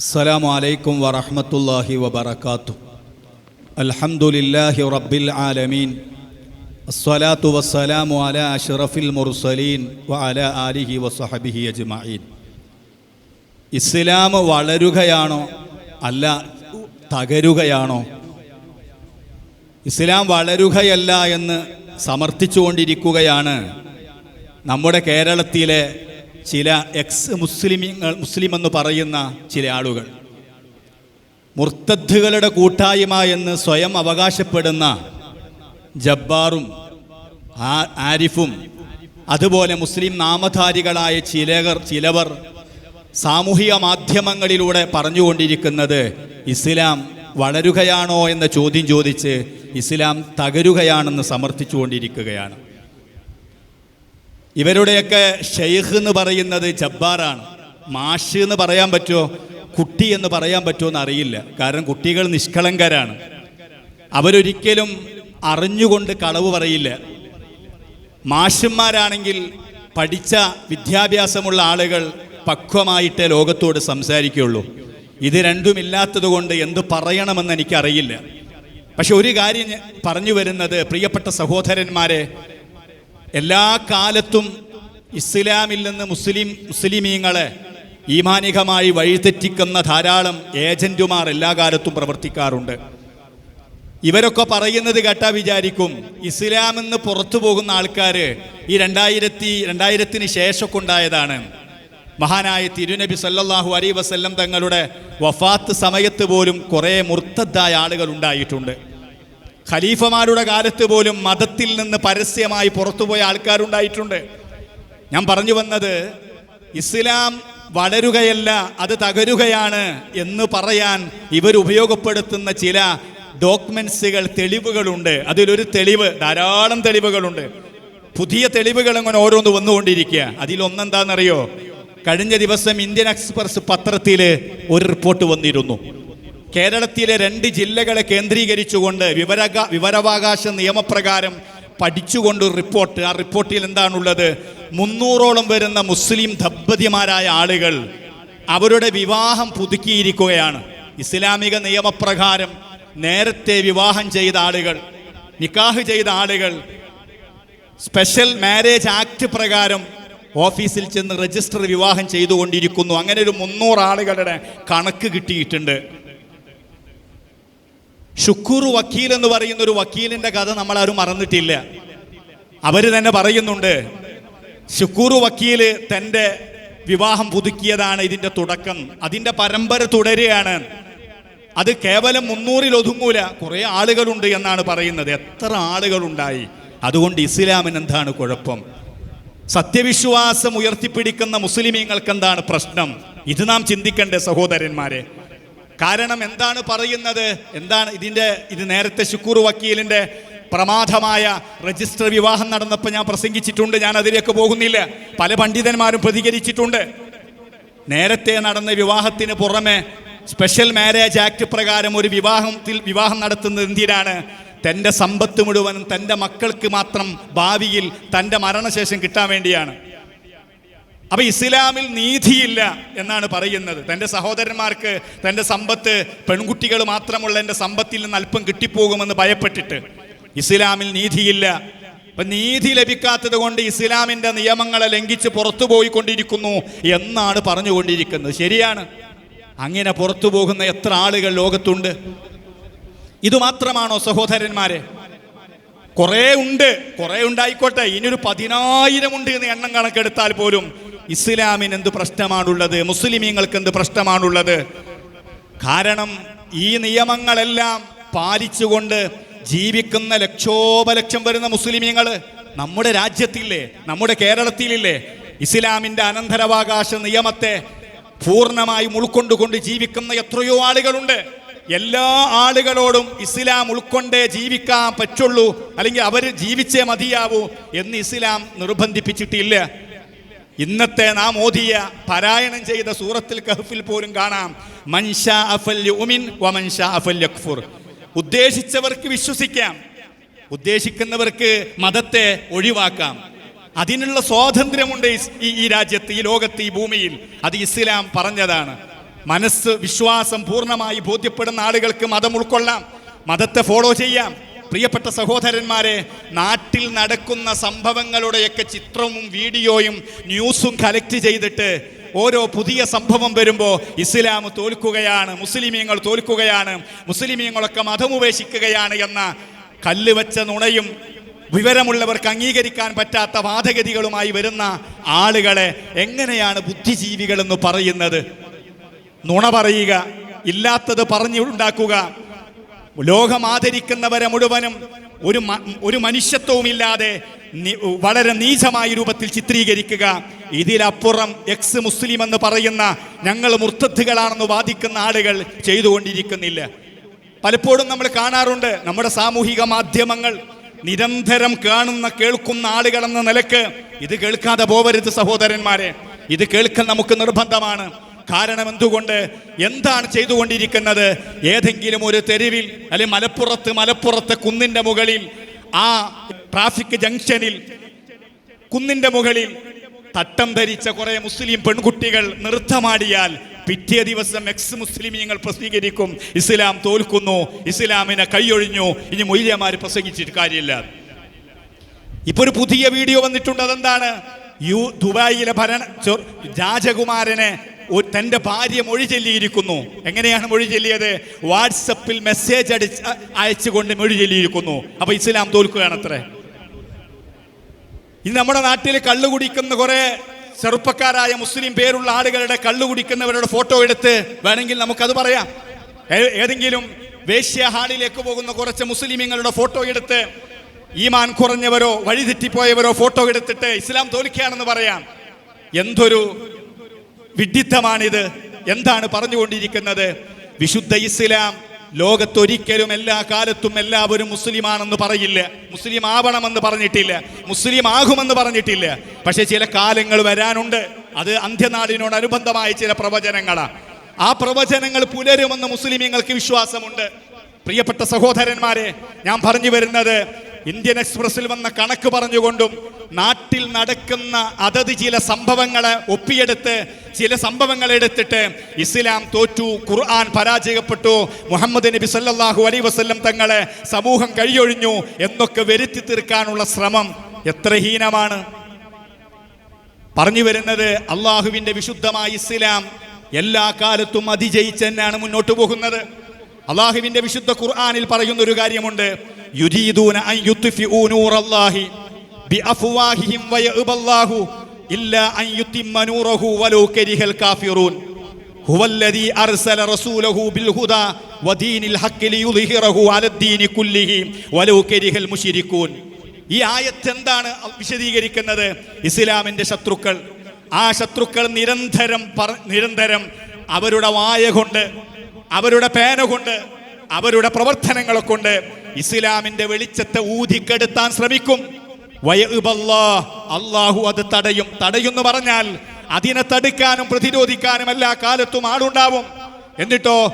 السلام عليكم ورحمة الله وبركاته الحمد لله رب العالمين الصلاة والسلام على أشرف المرسلين وعلى آله وصحبه أجمعين ഇസ്ലാം വളരുകയാണോ അല്ല തകരുകയാണോ ഇസ്ലാം വളരുകയല്ല എന്ന് സമർത്ഥിച്ചുകൊണ്ടിരിക്കുകയാണ് നമ്മുടെ കേരളത്തിലെ ചില എക്സ് മുസ്ലിമീങ്ങൾ മുസ്ലിം എന്ന് പറയുന്ന ചില ആളുകൾ. മുർത്തദ്ദുകളുടെ കൂട്ടായ്മ എന്ന് സ്വയം അവകാശപ്പെടുന്ന ജബ്ബാറും ആരിഫും അതുപോലെ മുസ്ലിം നാമധാരികളായ ചിലകർ ചിലവർ സാമൂഹിക മാധ്യമങ്ങളിലൂടെ പറഞ്ഞുകൊണ്ടിരിക്കുന്നത് ഇസ്ലാം വളരുകയാണോ എന്ന ചോദ്യം ചോദിച്ച് ഇസ്ലാം തകരുകയാണെന്ന് സമർത്ഥിച്ചുകൊണ്ടിരിക്കുകയാണ്. ഇവരുടെയൊക്കെ ഷെയ്ഖ് എന്ന് പറയുന്നത് ജബ്ബാറാണ്. മാഷ് എന്ന് പറയാൻ പറ്റുമോ? കുട്ടി എന്ന് പറയാൻ പറ്റുമോ എന്ന് അറിയില്ല കാരണം കുട്ടികൾ നിഷ്കളങ്കരാണ്. അവരൊരിക്കലും അറിഞ്ഞുകൊണ്ട് കളവ് പറയില്ല. മാഷന്മാരാണെങ്കിൽ പഠിച്ച വിദ്യാഭ്യാസമുള്ള ആളുകൾ പക്വമായിട്ട് ലോകത്തോട് സംസാരിക്കുകയുള്ളൂ. ഇത് രണ്ടുമില്ലാത്തത് കൊണ്ട് എന്ത് പറയണമെന്ന് എനിക്കറിയില്ല. പക്ഷെ ഒരു കാര്യം പറഞ്ഞു വരുന്നത് പ്രിയപ്പെട്ട സഹോദരന്മാരെ എല്ലാ കാലത്തും ഇസ്ലാമിൽ നിന്ന് മുസ്ലിം മുസ്ലിമീങ്ങളെ ഈമാനികമായി വഴിതെറ്റിക്കുന്ന ധാരാളം ഏജന്റുമാർ എല്ലാ കാലത്തും പ്രവർത്തിക്കാറുണ്ട്. ഇവരൊക്കെ പറയുന്നത് കേട്ടാ വിചാരിക്കും ഇസ്ലാമെന്ന് പുറത്തു പോകുന്ന ആൾക്കാർ ഈ രണ്ടായിരത്തി രണ്ടായിരത്തിന് ശേഷമൊക്കെ ഉണ്ടായതാണ്. മഹാനായ തിരുനബി സല്ലാഹു അലൈ വസല്ലം തങ്ങളുടെ വഫാത്ത് സമയത്ത് പോലും കുറേ മുർത്തദ്ദായ ആളുകൾ ഉണ്ടായിട്ടുണ്ട്. ഖലീഫമാരുടെ കാലത്ത് പോലും മതത്തിൽ നിന്ന് പരസ്യമായി പുറത്തുപോയ ആൾക്കാരുണ്ടായിട്ടുണ്ട്. ഞാൻ പറഞ്ഞു വന്നത് ഇസ്ലാം വളരുകയല്ല അത് തകരുകയാണ് എന്ന് പറയാൻ ഇവർ ഉപയോഗപ്പെടുത്തുന്ന ചില ഡോക്യുമെന്റ്സുകൾ തെളിവുകളുണ്ട്. അതിലൊരു തെളിവ് ധാരാളം തെളിവുകളുണ്ട്. പുതിയ തെളിവുകൾ അങ്ങനെ ഓരോന്ന് വന്നുകൊണ്ടിരിക്കുക. അതിലൊന്നെന്താണെന്നറിയോ? കഴിഞ്ഞ ദിവസം ഇന്ത്യൻ എക്സ്പ്രസ് പത്രത്തിൽ ഒരു റിപ്പോർട്ട് വന്നിരുന്നു. കേരളത്തിലെ രണ്ട് ജില്ലകളെ കേന്ദ്രീകരിച്ചുകൊണ്ട് വിവര വിവരാവകാശ നിയമപ്രകാരം പഠിച്ചുകൊണ്ട് റിപ്പോർട്ട്. ആ റിപ്പോർട്ടിൽ എന്താണുള്ളത്? മുന്നൂറോളം വരുന്ന മുസ്ലിം ദമ്പതിമാരായ ആളുകൾ അവരുടെ വിവാഹം പുതുക്കിയിരിക്കുകയാണ്. ഇസ്ലാമിക നിയമപ്രകാരം നേരത്തെ വിവാഹം ചെയ്ത ആളുകൾ നിക്കാഹ് ചെയ്ത ആളുകൾ സ്പെഷ്യൽ മാരേജ് ആക്ട് പ്രകാരം ഓഫീസിൽ ചെന്ന് രജിസ്റ്റർ വിവാഹം ചെയ്തുകൊണ്ടിരിക്കുന്നു. അങ്ങനെ ഒരു മുന്നൂറ് ആളുകളുടെ കണക്ക് കിട്ടിയിട്ടുണ്ട്. ഷുക്കൂർ വക്കീൽ എന്ന് പറയുന്ന ഒരു വക്കീലിന്റെ കഥ നമ്മൾ ആരും മറന്നിട്ടില്ല. അവർ തന്നെ പറയുന്നുണ്ട് ഷുക്കൂർ വക്കീൽ തന്റെ വിവാഹം പുതുക്കിയതാണ് ഇതിന്റെ തുടക്കം. അതിന്റെ പരമ്പര തുടരുകയാണ്. അത് കേവലം മുന്നൂറിൽ ഒതുങ്ങൂല കുറെ ആളുകളുണ്ട് എന്നാണ് പറയുന്നത്. എത്ര ആളുകളുണ്ടായി? അതുകൊണ്ട് ഇസ്ലാമിന് എന്താണ് കുഴപ്പം? സത്യവിശ്വാസം ഉയർത്തിപ്പിടിക്കുന്ന മുസ്ലിമീങ്ങൾക്ക് എന്താണ് പ്രശ്നം? ഇത് നാം ചിന്തിക്കണ്ടേ സഹോദരന്മാരെ. കാരണം എന്താണ് പറയുന്നത്? എന്താണ് ഇതിന്റെ ഇത് നേരത്തെ ശുക്കൂർ വക്കീലിന്റെ പ്രമാദമായ രജിസ്റ്റർ വിവാഹം നടന്നപ്പോൾ ഞാൻ പ്രസംഗിച്ചിട്ടുണ്ട് ഞാൻ അതിലേക്ക് പോകുന്നില്ല. പല പണ്ഡിതന്മാരും പ്രതികരിച്ചിട്ടുണ്ട്. നേരത്തെ നടന്ന വിവാഹത്തിന് പുറമെ സ്പെഷ്യൽ മാരേജ് ആക്ട് പ്രകാരം ഒരു വിവാഹത്തിൽ വിവാഹം നടത്തുന്നത് എന്തിനാണ്? തന്റെ സമ്പത്ത് മുഴുവനും തന്റെ മക്കൾക്ക് മാത്രം ഭാവിയിൽ തന്റെ മരണശേഷം കിട്ടാൻ വേണ്ടിയാണ്. അപ്പൊ ഇസ്ലാമിൽ നീതിയില്ല എന്നാണ് പറയുന്നത്. തന്റെ സഹോദരന്മാർക്ക് തന്റെ സമ്പത്ത് പെൺകുട്ടികൾ മാത്രമുള്ള എന്റെ സമ്പത്തിൽ നിന്ന് അല്പം കിട്ടിപ്പോകുമെന്ന് ഭയപ്പെട്ടിട്ട്. ഇസ്ലാമിൽ നീതിയില്ല. അപ്പൊ നീതി ലഭിക്കാത്തത് കൊണ്ട് ഇസ്ലാമിന്റെ നിയമങ്ങളെ ലംഘിച്ച് പുറത്തു പോയിക്കൊണ്ടിരിക്കുന്നു എന്നാണ് പറഞ്ഞുകൊണ്ടിരിക്കുന്നത്. ശരിയാണ്. അങ്ങനെ പുറത്തു പോകുന്ന എത്ര ആളുകൾ ലോകത്തുണ്ട്. ഇതുമാത്രമാണോ സഹോദരന്മാരെ? കുറേ ഉണ്ട്. കുറേ ഉണ്ടായിക്കോട്ടെ. ഇനിയൊരു പതിനായിരം ഉണ്ട് എന്ന് എണ്ണം കണക്കെടുത്താൽ പോലും ഇസ്ലാമിന് എന്ത് പ്രശ്നമാണുള്ളത്? മുസ്ലിമീങ്ങൾക്ക് എന്ത് പ്രശ്നമാണുള്ളത്? കാരണം ഈ നിയമങ്ങളെല്ലാം പാലിച്ചുകൊണ്ട് ജീവിക്കുന്ന ലക്ഷോപലക്ഷം വരുന്ന മുസ്ലിമീങ്ങൾ നമ്മുടെ രാജ്യത്തില്ലേ? നമ്മുടെ കേരളത്തിലില്ലേ? ഇസ്ലാമിന്റെ അനന്തരാവകാശ നിയമത്തെ പൂർണമായി ഉൾക്കൊണ്ടുകൊണ്ട് ജീവിക്കുന്ന എത്രയോ ആളുകളുണ്ട്. എല്ലാ ആളുകളോടും ഇസ്ലാം ഉൾക്കൊണ്ടേ ജീവിക്കാൻ പറ്റുള്ളൂ. അല്ലെങ്കിൽ അവർ ജീവിച്ചേ മതിയാവൂ എന്ന് ഇസ്ലാം നിർബന്ധിപ്പിച്ചിട്ടില്ല. ഇന്നത്തെ നാം ഓതിയ പാരായണം ചെയ്ത സൂറത്തിൽ കഹഫിൽ പോലും കാണാം. മൻഷാ വമൻഷാ അഫൽ യക്ഫുർ ഉദ്ദേശിച്ചവർക്ക് വിശ്വസിക്കാം. ഉദ്ദേശിക്കുന്നവർക്ക് മതത്തെ ഒഴിവാക്കാം. അതിനുള്ള സ്വാതന്ത്ര്യമുണ്ട് ഈ ഈ രാജ്യത്ത് ഈ ലോകത്ത് ഈ ഭൂമിയിൽ. അത് ഇസ്ലാം പറഞ്ഞതാണ്. മനസ്സ് വിശ്വാസം പൂർണമായി ബോധ്യപ്പെടുന്ന ആളുകൾക്ക് മതം ഉൾക്കൊള്ളാം. മതത്തെ ഫോളോ ചെയ്യാം. പ്രിയപ്പെട്ട സഹോദരന്മാരെ നാട്ടിൽ നടക്കുന്ന സംഭവങ്ങളുടെയൊക്കെ ചിത്രവും വീഡിയോയും ന്യൂസും കളക്ട് ചെയ്തിട്ട് ഓരോ പുതിയ സംഭവം വരുമ്പോൾ ഇസ്ലാം തോൽക്കുകയാണ് മുസ്ലിമീങ്ങൾ തോൽക്കുകയാണ് മുസ്ലിമീങ്ങളൊക്കെ മതമുപേക്ഷിക്കുകയാണ് എന്ന കല്ല് വെച്ച നുണയും വിവരമുള്ളവർക്ക് അംഗീകരിക്കാൻ പറ്റാത്ത വാദഗതികളുമായി വരുന്ന ആളുകളെ എങ്ങനെയാണ് ബുദ്ധിജീവികളെന്ന് പറയുന്നത്? നുണ പറയുക ഇല്ലാത്തത് പറഞ്ഞുണ്ടാക്കുക ലോകം ആദരിക്കുന്നവരെ മുഴുവനും ഒരു ഒരു മനുഷ്യത്വവുമില്ലാതെ വളരെ നീചമായ രൂപത്തിൽ ചിത്രീകരിക്കുക. ഇതിലപ്പുറം എക്സ് മുസ്ലിം എന്ന് പറയുന്ന ഞങ്ങൾ മുർത്തത്തുകളാണെന്ന് വാദിക്കുന്ന ആളുകൾ ചെയ്തുകൊണ്ടിരിക്കുന്നില്ല. പലപ്പോഴും നമ്മൾ കാണാറുണ്ട് നമ്മുടെ സാമൂഹിക മാധ്യമങ്ങൾ നിരന്തരം കാണുന്ന കേൾക്കുന്ന ആളുകളെന്ന നിലയ്ക്ക് ഇത് കേൾക്കാതെ പോവരുത് സഹോദരന്മാരെ. ഇത് കേൾക്കാൻ നമുക്ക് നിർബന്ധമാണ്. കാരണം എന്തുകൊണ്ട് എന്താണ് ചെയ്തുകൊണ്ടിരിക്കുന്നത്? ഏതെങ്കിലും ഒരു തെരുവിൽ അല്ലെങ്കിൽ മലപ്പുറത്ത് മലപ്പുറത്ത് കുന്നിന്റെ മുകളിൽ ആ ട്രാഫിക് ജംഗ്ഷനിൽ കുന്നിന്റെ മുകളിൽ തട്ടം ധരിച്ച കുറെ മുസ്ലിം പെൺകുട്ടികൾ നൃത്തമാടിയാൽ പിറ്റേ ദിവസം എക്സ് മുസ്ലിമീങ്ങൾ പ്രസിദ്ധീകരിക്കും. ഇസ്ലാം തോൽക്കുന്നു ഇസ്ലാമിനെ കൈയൊഴിഞ്ഞു ഇനി മൊയ്യമാർ പ്രസംഗിച്ചിട്ട് കാര്യമില്ല. ഇപ്പൊ ഒരു പുതിയ വീഡിയോ വന്നിട്ടുണ്ട് അതെന്താണ്? യു ദുബായിലെ ഭരണ രാജകുമാരനെ തന്റെ ഭാര്യ മൊഴി ചൊല്ലിയിരിക്കുന്നു. എങ്ങനെയാണ് മൊഴി ചൊല്ലിയത്? വാട്സപ്പിൽ മെസ്സേജ് അടിച്ച് അയച്ചുകൊണ്ട് മൊഴി ചൊല്ലിയിരിക്കുന്നു. അപ്പൊ ഇസ്ലാം തോൽക്കുകയാണ് അത്രേ ഇന്ന് നമ്മുടെ നാട്ടിൽ കള്ളു കുടിക്കുന്ന കുറെ ചെറുപ്പക്കാരായ മുസ്ലിം പേരുള്ള ആളുകളുടെ കള്ളു കുടിക്കുന്നവരുടെ ഫോട്ടോ എടുത്ത് വേണമെങ്കിൽ നമുക്കത് പറയാം. ഏതെങ്കിലും വേശ്യ ഹാളിലേക്ക് പോകുന്ന കുറച്ച് മുസ്ലിമീങ്ങളുടെ ഫോട്ടോ എടുത്ത് ഈമാൻ കുറഞ്ഞവരോ വഴിതെറ്റിപ്പോയവരോ ഫോട്ടോ എടുത്തിട്ട് ഇസ്ലാം തോൽക്കുകയാണെന്ന് പറയാം. എന്തൊരു വിഡിത്തമാണിത് എന്താണ് പറഞ്ഞുകൊണ്ടിരിക്കുന്നത്? വിശുദ്ധ ഇസ്ലാം ലോകത്തൊരിക്കലും എല്ലാ കാലത്തും എല്ലാവരും മുസ്ലിമാണെന്ന് പറയില്ല. മുസ്ലിം ആവണമെന്ന് പറഞ്ഞിട്ടില്ല. മുസ്ലിം ആകുമെന്ന് പറഞ്ഞിട്ടില്ല. പക്ഷെ ചില കാലങ്ങൾ വരാനുണ്ട്. അത് അന്ത്യനാടിനോടനുബന്ധമായ ചില പ്രവചനങ്ങളാണ് ആ പ്രവചനങ്ങൾ പുലരുമെന്ന് മുസ്ലിമീങ്ങൾക്ക് വിശ്വാസമുണ്ട്. പ്രിയപ്പെട്ട സഹോദരന്മാരെ ഞാൻ പറഞ്ഞു വരുന്നത് ഇന്ത്യൻ എക്സ്പ്രസിൽ വന്ന കണക്ക് പറഞ്ഞുകൊണ്ടും നാട്ടിൽ നടക്കുന്ന അതത് ചില സംഭവങ്ങളെ ഒപ്പിയെടുത്ത് ചില സംഭവങ്ങൾ എടുത്തിട്ട് ഇസ്ലാം തോറ്റു ഖുർആൻ പരാജയപ്പെട്ടു മുഹമ്മദ് നബി സല്ലാഹു അലൈഹി വസ്ല്ലം തങ്ങളെ സമൂഹം കഴിയൊഴിഞ്ഞു എന്നൊക്കെ വരുത്തി തീർക്കാനുള്ള ശ്രമം എത്ര ഹീനമാണ്. പറഞ്ഞു വരുന്നത് അള്ളാഹുവിന്റെ വിശുദ്ധമായ ഇസ്ലാം എല്ലാ കാലത്തും അതിജയിച്ച് തന്നെയാണ് മുന്നോട്ട് പോകുന്നത്. അള്ളാഹുവിന്റെ വിശുദ്ധ ഖുർആാനിൽ പറയുന്ന ഒരു കാര്യമുണ്ട് നൂറല്ലാഹി ഇല്ലാ അൻ നൂറഹു കരിഹൽ കാഫിറൂൻ. ഹുവല്ലദീ അർസല റസൂലഹു വദീനിൽ അലദ്ദീനി കുല്ലിഹി കരിഹൽ ഈ ആയത്ത് എന്താണ് വിശദീകരിക്കുന്നത്? ഇസ്ലാമിന്റെ ശത്രുക്കൾ. ആ ശത്രുക്കൾ നിരന്തരം നിരന്തരം അവരുടെ വായ കൊണ്ട് അവരുടെ പേന കൊണ്ട് അവരുടെ പ്രവർത്തനങ്ങളെ കൊണ്ട് ഇസ്ലാമിന്റെ വെളിച്ചത്തെ ഊതിക്കെടുത്താൻ ശ്രമിക്കും. അള്ളാഹു അത് തടയും. തടയുന്നു പറഞ്ഞാൽ അതിനെ തടുക്കാനും പ്രതിരോധിക്കാനും എല്ലാ കാലത്തും ആളുണ്ടാവും. എന്നിട്ടോ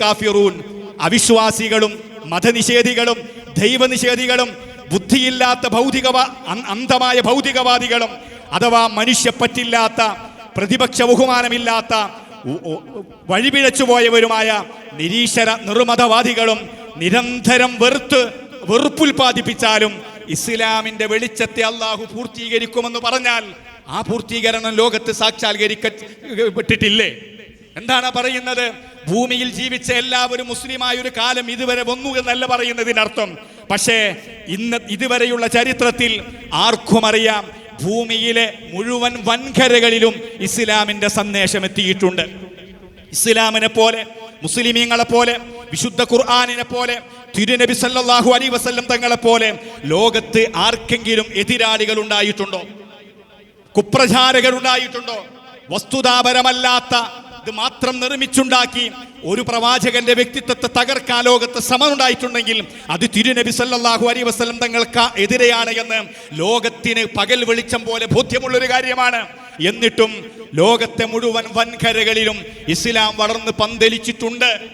കാഫിറൂൻ. അവിശ്വാസികളും മതനിഷേധികളും ദൈവനിഷേധികളും ബുദ്ധിയില്ലാത്ത ഭൗതിക അന്ധമായ ഭൗതികവാദികളും അഥവാ മനുഷ്യപ്പറ്റില്ലാത്ത പ്രതിപക്ഷ ബഹുമാനമില്ലാത്ത വഴിപിഴച്ചു പോയവരുമായ നിരീശ്വര നിർമ്മതവാദികളും നിരന്തരം വെറുത്ത് വെറുപ്പുൽപാദിപ്പിച്ചാലും ഇസ്ലാമിന്റെ വെളിച്ചത്തെ അള്ളാഹു പൂർത്തീകരിക്കുമെന്ന് പറഞ്ഞാൽ ആ പൂർത്തീകരണം ലോകത്ത് സാക്ഷാത്കരിക്കപ്പെട്ടിട്ടില്ലേ? എന്താണ് പറയുന്നത്? ഭൂമിയിൽ ജീവിച്ച എല്ലാവരും മുസ്ലിമായ ഒരു കാലം ഇതുവരെ വന്നു എന്നല്ല പറയുന്നതിനർത്ഥം. പക്ഷേ ഇന്ന് ഇതുവരെയുള്ള ചരിത്രത്തിൽ ആർക്കും അറിയാം ഭൂമിയിലെ മുഴുവൻ വൻകരകളിലും ഇസ്ലാമിന്റെ സന്ദേശം എത്തിയിട്ടുണ്ട്. ഇസ്ലാമിനെ പോലെ മുസ്ലിമീങ്ങളെ പോലെ വിശുദ്ധ ഖുർആാനിനെ പോലെ തിരുനബി സല്ലാഹു അലൈഹി വസല്ലം തങ്ങളെ പോലെ ലോകത്ത് ആർക്കെങ്കിലും എതിരാളികൾ ഉണ്ടായിട്ടുണ്ടോ കുപ്രചാരകരുണ്ടായിട്ടുണ്ടോ? വസ്തുതാപരമല്ലാത്ത മാത്രം നിർമ്മിച്ചുണ്ടാക്കി ഒരു പ്രവാചകന്റെ വ്യക്തിത്വത്തെ തകർക്കാൻ ലോകത്ത് സമനുണ്ടായിട്ടുണ്ടെങ്കിൽ അത് തിരുനബി സല്ലാഹു അലി വസ്ലം തങ്ങൾക്ക് എതിരെയാണ് എന്ന് ലോകത്തിന് പകൽ വെളിച്ചം പോലെ ബോധ്യമുള്ളൊരു കാര്യമാണ്. എന്നിട്ടും ലോകത്തെ മുഴുവൻ വൻകരകളിലും ഇസ്ലാം വളർന്ന് പന്തലിച്ചിട്ടുണ്ട്.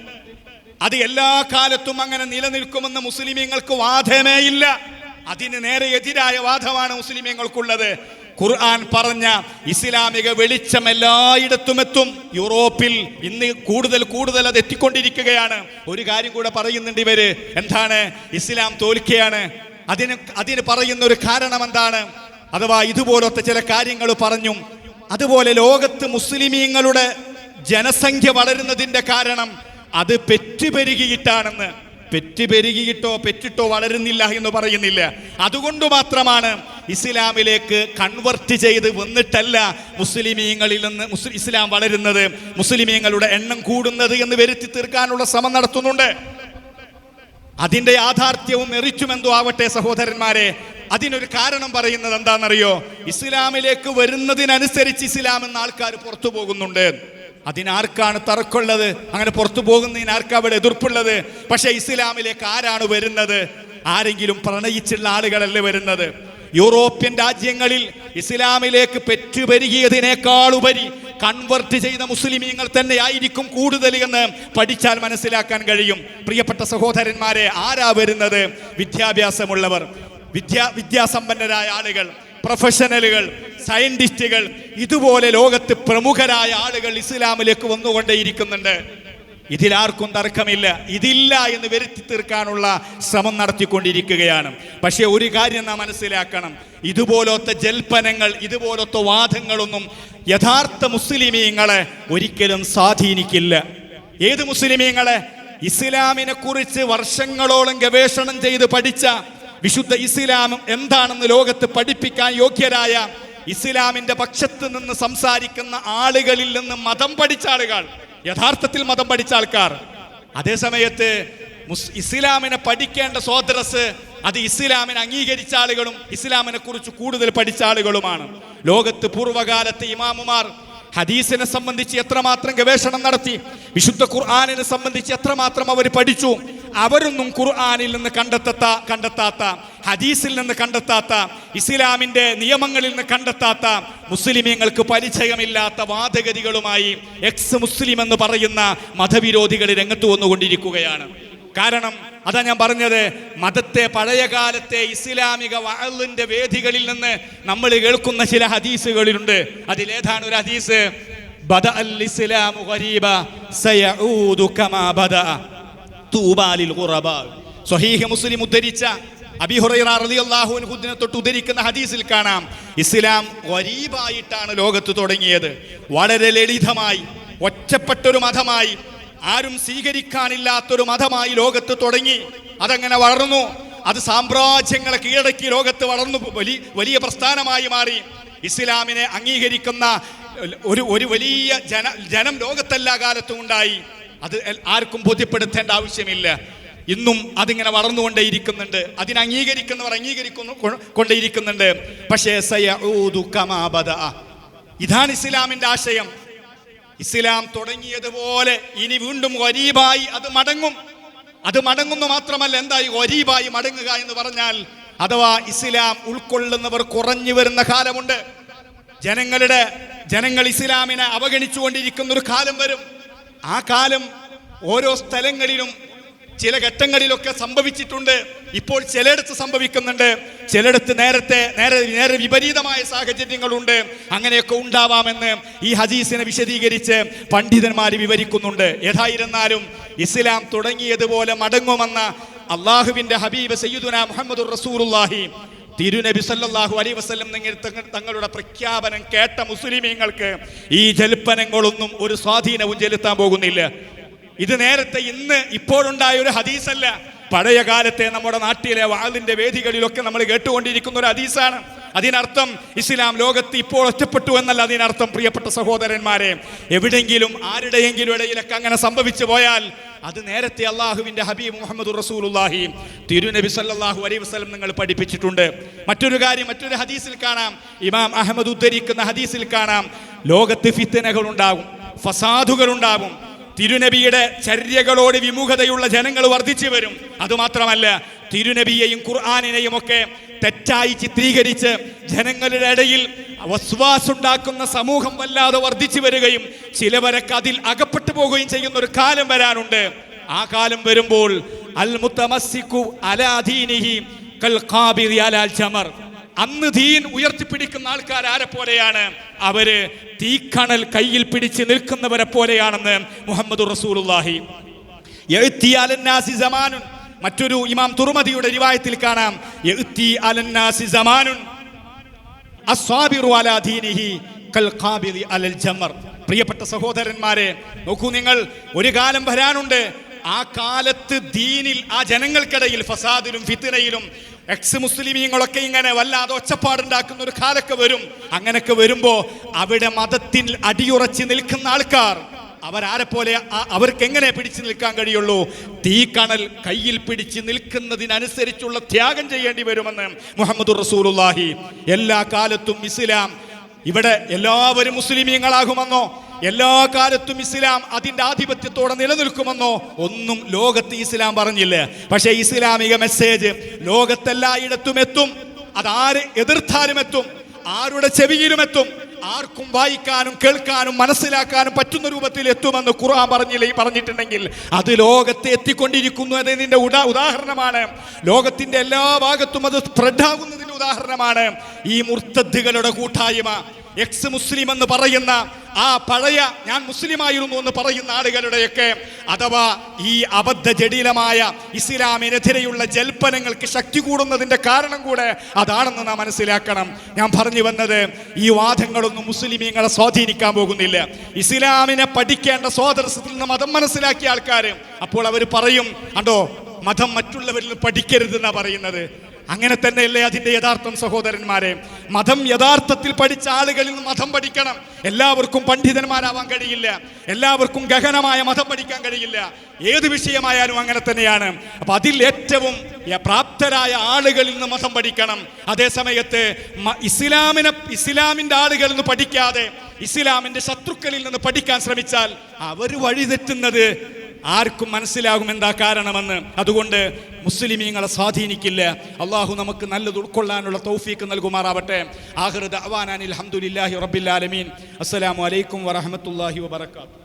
അത് എല്ലാ കാലത്തും അങ്ങനെ നിലനിൽക്കുമെന്ന് മുസ്ലിമീങ്ങൾക്ക് വാദമേ ഇല്ല. അതിന് നേരെ എതിരായ വാദമാണ് മുസ്ലിമീങ്ങൾക്കുള്ളത്. ഖുർആൻ പറഞ്ഞ ഇസ്ലാമിക വെളിച്ചം എല്ലായിടത്തും എത്തും. യൂറോപ്പിൽ ഇന്ന് കൂടുതൽ കൂടുതൽ അത് എത്തിക്കൊണ്ടിരിക്കുകയാണ്. ഒരു കാര്യം കൂടെ പറയുന്നുണ്ട് ഇവർ. എന്താണ്? ഇസ്ലാം തോൽക്കുകയാണ്. അതിന് അതിന് പറയുന്ന ഒരു കാരണം എന്താണ്? അഥവാ ഇതുപോലത്തെ ചില കാര്യങ്ങൾ പറഞ്ഞു. അതുപോലെ ലോകത്ത് മുസ്ലിമീങ്ങളുടെ ജനസംഖ്യ വളരുന്നതിന്റെ കാരണം അത് പെറ്റുപെരുകിയിട്ടാണെന്ന്. പെറ്റുപെരുകിയിട്ടോ പെറ്റിട്ടോ വളരുന്നില്ല എന്ന് പറയുന്നില്ല. അതുകൊണ്ട് മാത്രമാണ് ഇസ്ലാമിലേക്ക് കൺവെർട്ട് ചെയ്ത് വന്നിട്ടല്ല മുസ്ലിമീങ്ങളിൽ നിന്ന് ഇസ്ലാം വളരുന്നത്. മുസ്ലിമീങ്ങളുടെ എണ്ണം കൂടുന്നത് എന്ന് വരുത്തി തീർക്കാനുള്ള ശ്രമം നടത്തുന്നുണ്ട്. അതിന്റെ യാഥാർത്ഥ്യവും എറിച്ചുമെന്തോ ആവട്ടെ സഹോദരന്മാരെ. അതിനൊരു കാരണം പറയുന്നത് എന്താണെന്നറിയോ? ഇസ്ലാമിലേക്ക് വരുന്നതിനനുസരിച്ച് ഇസ്ലാം എന്ന ആൾക്കാർ പുറത്തു പോകുന്നുണ്ട്. അതിനാർക്കാണ് തറക്കുള്ളത് അങ്ങനെ പുറത്തു പോകുന്നതിന് ആർക്കാ അവിടെ എതിർപ്പുള്ളത്? പക്ഷെ ഇസ്ലാമിലേക്ക് ആരാണ് വരുന്നത്? ആരെങ്കിലും പ്രണയിച്ചുള്ള ആളുകളല്ലേ വരുന്നത്? യൂറോപ്യൻ രാജ്യങ്ങളിൽ ഇസ്ലാമിലേക്ക് പെറ്റുപെരുകിയതിനേക്കാൾ ഉപരി കൺവെർട്ട് ചെയ്ത മുസ്ലിമീങ്ങൾ തന്നെ ആയിരിക്കും കൂടുതൽ എന്ന് പഠിച്ചാൽ മനസ്സിലാക്കാൻ കഴിയും. പ്രിയപ്പെട്ട സഹോദരന്മാരെ ആരാ വരുന്നത്? വിദ്യാഭ്യാസമുള്ളവർ വിദ്യാ വിദ്യാസമ്പന്നരായ ആളുകൾ. പ്രൊഫഷണലുകൾ സയന്റിസ്റ്റുകൾ ഇതുപോലെ ലോകത്ത് പ്രമുഖരായ ആളുകൾ ഇസ്ലാമിലേക്ക് വന്നുകൊണ്ടേയിരിക്കുന്നുണ്ട്. ഇതിലാർക്കും തർക്കമില്ല. ഇതില്ല എന്ന് വരുത്തി തീർക്കാനുള്ള ശ്രമം നടത്തിക്കൊണ്ടിരിക്കുകയാണ്. പക്ഷേ ഒരു കാര്യം നാം മനസ്സിലാക്കണം. ഇതുപോലത്തെ ജൽപ്പനങ്ങൾ ഇതുപോലത്തെ വാദങ്ങളൊന്നും യഥാർത്ഥ മുസ്ലിമീങ്ങളെ ഒരിക്കലും സ്വാധീനിക്കില്ല. ഏത് മുസ്ലിമീങ്ങളെ? ഇസ്ലാമിനെ കുറിച്ച് വർഷങ്ങളോളം ഗവേഷണം ചെയ്ത് പഠിച്ച വിശുദ്ധ ഇസ്ലാം എന്താണെന്ന് ലോകത്ത് പഠിപ്പിക്കാൻ യോഗ്യരായ ഇസ്ലാമിന്റെ പക്ഷത്ത് നിന്ന് സംസാരിക്കുന്ന ആളുകളിൽ നിന്ന് മതം പഠിച്ച ആളുകൾ യഥാർത്ഥത്തിൽ മതം പഠിച്ച ആൾക്കാർ. അതേസമയത്ത് ഇസ്ലാമിനെ പഠിക്കേണ്ട സോദരസ് അത് ഇസ്ലാമിനെ അംഗീകരിച്ച ആളുകളും ഇസ്ലാമിനെ കുറിച്ച് കൂടുതൽ പഠിച്ച ആളുകളുമാണ്. ലോകത്ത് പൂർവകാലത്തെ ഇമാമുമാർ ഹദീസിനെ സംബന്ധിച്ച് എത്രമാത്രം ഗവേഷണം നടത്തി വിശുദ്ധ ഖുർആാനിനെ സംബന്ധിച്ച് എത്രമാത്രം അവർ പഠിച്ചു അവരൊന്നും ഖുർആാനിൽ നിന്ന് കണ്ടെത്താത്ത കണ്ടെത്താത്ത ഹദീസിൽ നിന്ന് കണ്ടെത്താത്ത ഇസ്ലാമിന്റെ നിയമങ്ങളിൽ നിന്ന് കണ്ടെത്താത്ത മുസ്ലിമീങ്ങൾക്ക് പരിചയമില്ലാത്ത വാദഗതികളുമായി എക്സ് മുസ്ലിം എന്ന് പറയുന്ന മതവിരോധികൾ രംഗത്ത് വന്നുകൊണ്ടിരിക്കുകയാണ്. കാരണം അതാ ഞാൻ പറഞ്ഞത് മതത്തെ പഴയകാലത്തെ ഇസ്ലാമിക വാളിന്റെ വേദികളിൽ നിന്ന് നമ്മൾ കേൾക്കുന്ന ചില ഹദീസുകളിലുണ്ട്. അതിലേതാണ് ഒരു ഹദീസ് ബദ അൽ ഇസ്ലാമു ഗരീബ സയഊദു കമാ ബദ തൂബാലിൽ ഖുറബ. സ്വഹീഹ് മുസ്ലിം ഉദ്ധരിച്ച തൊട്ട് ഉദ്ധരിക്കുന്ന ഹദീസിൽ കാണാം. ഇസ്ലാം ഗരീബായിട്ടാണ് ലോകത്ത് തുടങ്ങിയത്. വളരെ ലളിതമായി ഒറ്റപ്പെട്ടൊരു മതമായി ആരും സ്വീകരിക്കാനില്ലാത്തൊരു മതമായി ലോകത്ത് തുടങ്ങി. അതങ്ങനെ വളർന്നു. അത് സാമ്രാജ്യങ്ങളെ കീഴടക്കി ലോകത്ത് വളർന്നു വലിയ വലിയ പ്രസ്ഥാനമായി മാറി. ഇസ്ലാമിനെ അംഗീകരിക്കുന്ന ഒരു ഒരു വലിയ ജന ജനം ലോകത്തെല്ലാ കാലത്തും ഉണ്ടായി. അത് ആർക്കും ബോധ്യപ്പെടുത്തേണ്ട ആവശ്യമില്ല. ഇന്നും അതിങ്ങനെ വളർന്നുകൊണ്ടേയിരിക്കുന്നുണ്ട്. അതിനെ അംഗീകരിക്കുന്നവർ അംഗീകരിക്കുന്നു കൊണ്ടേയിരിക്കുന്നുണ്ട്. പക്ഷേ ഇതാണ് ഇസ്ലാമിന്റെ ആശയം. ഇസ്ലാം തുടങ്ങിയതുപോലെ ഇനി വീണ്ടും ഒരീബായി അത് മടങ്ങും. അത് മടങ്ങുന്നു മാത്രമല്ല എന്തായി ഒരീബായി മടങ്ങുക എന്ന് പറഞ്ഞാൽ അഥവാ ഇസ്ലാം ഉൾക്കൊള്ളുന്നവർ കുറഞ്ഞു വരുന്ന കാലമുണ്ട്. ജനങ്ങളുടെ ജനങ്ങൾ ഇസ്ലാമിനെ അവഗണിച്ചുകൊണ്ടിരിക്കുന്ന ഒരു കാലം വരും. ആ കാലം ഓരോ സ്ഥലങ്ങളിലും ചില ഘട്ടങ്ങളിലൊക്കെ സംഭവിച്ചിട്ടുണ്ട്. ഇപ്പോൾ ചിലയിടത്ത് സംഭവിക്കുന്നുണ്ട്. ചിലയിടത്ത് നേരത്തെ നേരെ നേരെ വിപരീതമായ സാഹചര്യങ്ങളുണ്ട്. അങ്ങനെയൊക്കെ ഉണ്ടാവാമെന്ന് ഈ ഹദീസിനെ വിശദീകരിച്ച് പണ്ഡിതന്മാർ വിവരിക്കുന്നുണ്ട്. ഏതായിരുന്നാലും ഇസ്ലാം തുടങ്ങിയതുപോലെ മടങ്ങുമെന്ന അള്ളാഹുവിന്റെ ഹബീബ് സയ്യിദുന മുഹമ്മദ് റസൂലുള്ളാഹി തിരുനബി സല്ലാഹു അലൈഹി വസ്ലം തങ്ങളുടെ പ്രഖ്യാപനം കേട്ട മുസ്ലിമീങ്ങൾക്ക് ഈ ജൽപ്പനങ്ങളൊന്നും ഒരു സ്വാധീനവും ചെലുത്താൻ പോകുന്നില്ല. ഇത് നേരത്തെ ഇന്ന് ഇപ്പോഴുണ്ടായ ഒരു ഹദീസല്ല. പഴയ കാലത്തെ നമ്മുടെ നാട്ടിലെ വാളിന്റെ വേദികളിലൊക്കെ നമ്മൾ കേട്ടുകൊണ്ടിരിക്കുന്ന ഒരു ഹദീസാണ്. അതിനർത്ഥം ഇസ്ലാം ലോകത്ത് ഇപ്പോൾ ഒറ്റപ്പെട്ടു എന്നല്ല അതിനർത്ഥം പ്രിയപ്പെട്ട സഹോദരന്മാരെ. എവിടെയെങ്കിലും ആരുടെയെങ്കിലും ഇടയിലൊക്കെ അങ്ങനെ സംഭവിച്ചു പോയാൽ അത് നേരത്തെ അള്ളാഹുവിന്റെ ഹബീബ് മുഹമ്മദ് റസൂലുള്ളാഹി തിരുനബി സല്ലാഹു അലൈ വസ്ലം നിങ്ങൾ പഠിപ്പിച്ചിട്ടുണ്ട്. മറ്റൊരു കാര്യം മറ്റൊരു ഹദീസിൽ കാണാം. ഇമാം അഹമ്മദ് ഉദ്ധരിക്കുന്ന ഹദീസിൽ കാണാം. ലോകത്ത് ഫിത്തനകൾ ഉണ്ടാകും ഫസാദുകൾ ഉണ്ടാകും. തിരുനബിയുടെ ചര്യകളോട് വിമുഖതയുള്ള ജനങ്ങൾ വർദ്ധിച്ചു വരും. അതുമാത്രമല്ല തിരുനബിയെയും ഖുർആാനിനെയും ഒക്കെ തെറ്റായി ചിത്രീകരിച്ച് ജനങ്ങളുടെ ഇടയിൽ വസ്വാസുണ്ടാക്കുന്ന സമൂഹം വല്ലാതെ വർദ്ധിച്ചു വരികയും ചിലവരൊക്കെ അതിൽ അകപ്പെട്ടു പോവുകയും ചെയ്യുന്ന ഒരു കാലം വരാനുണ്ട്. ആ കാലം വരുമ്പോൾ അൽ അന്ന് ദീൻ ഉയർത്തിപ്പിടിക്കുന്ന ആൾക്കാർ ആരെ പോലെയാണ്? അവർ തീക്കണൽ കയ്യിൽ പിടിച്ച് നിൽക്കുന്നവരെ പോലെയാണെന്ന് മുഹമ്മദ് റസൂലുള്ളാഹി. എഴുത്തിയാലും മറ്റൊരു ഇമാം തുറമതിയുടെ രിവായത്തിൽ കാണാം. പ്രിയപ്പെട്ട സഹോദരന്മാരെ നോക്കൂ നിങ്ങൾ ഒരു കാലം വരാനുണ്ട്. ആ കാലത്ത് ദീനിൽ ആ ജനങ്ങൾക്കിടയിൽ ഫസാദിലും ഫിത്തിനയിലും എക്സ് മുസ്ലിമീങ്ങളൊക്കെ ഇങ്ങനെ വല്ലാതെ ഒച്ചപ്പാടുണ്ടാക്കുന്ന ഒരു കാലൊക്കെ വരും. അങ്ങനെയൊക്കെ വരുമ്പോ അവിടെ മതത്തിൽ അടിയുറച്ച് നിൽക്കുന്ന ആൾക്കാർ അവരാരെ പോലെ അവർക്ക് എങ്ങനെ പിടിച്ചു നിൽക്കാൻ കഴിയുള്ളൂ? തീക്കണൽ കയ്യിൽ പിടിച്ച് നിൽക്കുന്നതിനനുസരിച്ചുള്ള ത്യാഗം ചെയ്യേണ്ടി വരുമെന്ന് മുഹമ്മദ് റസൂലുള്ളാഹി. എല്ലാ കാലത്തും ഇസ്ലാം ഇവിടെ എല്ലാവരും മുസ്ലിമീങ്ങളാകുമെന്നോ എല്ലാ കാലത്തും ഇസ്ലാം അതിന്റെ ആധിപത്യത്തോടെ നിലനിൽക്കുമെന്നോ ഒന്നും ലോകത്ത് ഇസ്ലാം പറഞ്ഞില്ല. പക്ഷേ ഇസ്ലാമിക മെസ്സേജ് ലോകത്തെല്ലായിടത്തും എത്തും. അതാര് എതിർത്താലും എത്തും ആരുടെ ചെവിയിലും എത്തും ആർക്കും വായിക്കാനും കേൾക്കാനും മനസ്സിലാക്കാനും പറ്റുന്ന രൂപത്തിൽ എത്തുമെന്ന് ഖുർആൻ പറഞ്ഞില്ലേ പറഞ്ഞിട്ടുണ്ടെങ്കിൽ അത് ലോകത്തെ എത്തിക്കൊണ്ടിരിക്കുന്നു എന്നതിന്റെ ഉദാ ഉദാഹരണമാണ്. ലോകത്തിന്റെ എല്ലാ ഭാഗത്തും അത് സ്പ്രെഡ് ആകുന്നതിന്റെ ഉദാഹരണമാണ്. ഈ മുർത്തദ്ധികളുടെ കൂട്ടായ്മ എക്സ് മുസ്ലിം എന്ന് പറയുന്ന ആ പഴയ ഞാൻ മുസ്ലിമായിരുന്നു എന്ന് പറയുന്ന ആളുകളുടെയൊക്കെ അഥവാ ഈ അബദ്ധ ജടിലമായ ഇസ്ലാമിനെതിരെയുള്ള ജൽപ്പനങ്ങൾക്ക് ശക്തി കൂടുന്നതിന്റെ കാരണം കൂടെ അതാണെന്ന് നാം മനസ്സിലാക്കണം. ഞാൻ പറഞ്ഞു വന്നത് ഈ വാദങ്ങളൊന്നും മുസ്ലിമീങ്ങളെ സ്വാധീനിക്കാൻ പോകുന്നില്ല. ഇസ്ലാമിനെ പഠിക്കേണ്ട സ്വാതന്ത്ര്യത്തിൽ നിന്ന് മതം മനസ്സിലാക്കിയ ആൾക്കാർ അപ്പോൾ അവർ പറയും അണ്ടോ മതം മറ്റുള്ളവരിൽ നിന്ന് പഠിക്കരുതെന്നാ പറയുന്നത്. അങ്ങനെ തന്നെയല്ലേ അതിന്റെ യഥാർത്ഥം സഹോദരന്മാരെ? മതം യഥാർത്ഥത്തിൽ പഠിച്ച ആളുകളിൽ നിന്ന് മതം പഠിക്കണം. എല്ലാവർക്കും പണ്ഡിതന്മാരാവാൻ കഴിയില്ല. എല്ലാവർക്കും ഗഹനമായ മതം പഠിക്കാൻ കഴിയില്ല. ഏത് വിഷയമായാലും അങ്ങനെ തന്നെയാണ്. അപ്പൊ അതിൽ ഏറ്റവും പ്രാപ്തരായ ആളുകളിൽ നിന്ന് മതം പഠിക്കണം. അതേ സമയത്ത് ഇസ്ലാമിനെ ഇസ്ലാമിന്റെ ആളുകളിൽ നിന്ന് പഠിക്കാതെ ഇസ്ലാമിന്റെ ശത്രുക്കളിൽ നിന്ന് പഠിക്കാൻ ശ്രമിച്ചാൽ അവർ വഴിതെറ്റുന്നത് ആർക്കും മനസ്സിലാകും എന്താ കാരണമെന്ന്. അതുകൊണ്ട് മുസ്ലിമീങ്ങളെ സ്വാധീനിക്കില്ല. അള്ളാഹു നമുക്ക് നല്ലത് ഉൾക്കൊള്ളാനുള്ള തൗഫീക്ക് നൽകുമാറാവട്ടെ. ആഹൃദ് അവാനാനിൽ അലഹമുല്ലാഹി അസ്സലാമു അലൈക്കും വറഹമത്തല്ലാഹി വബർക്കാത്തു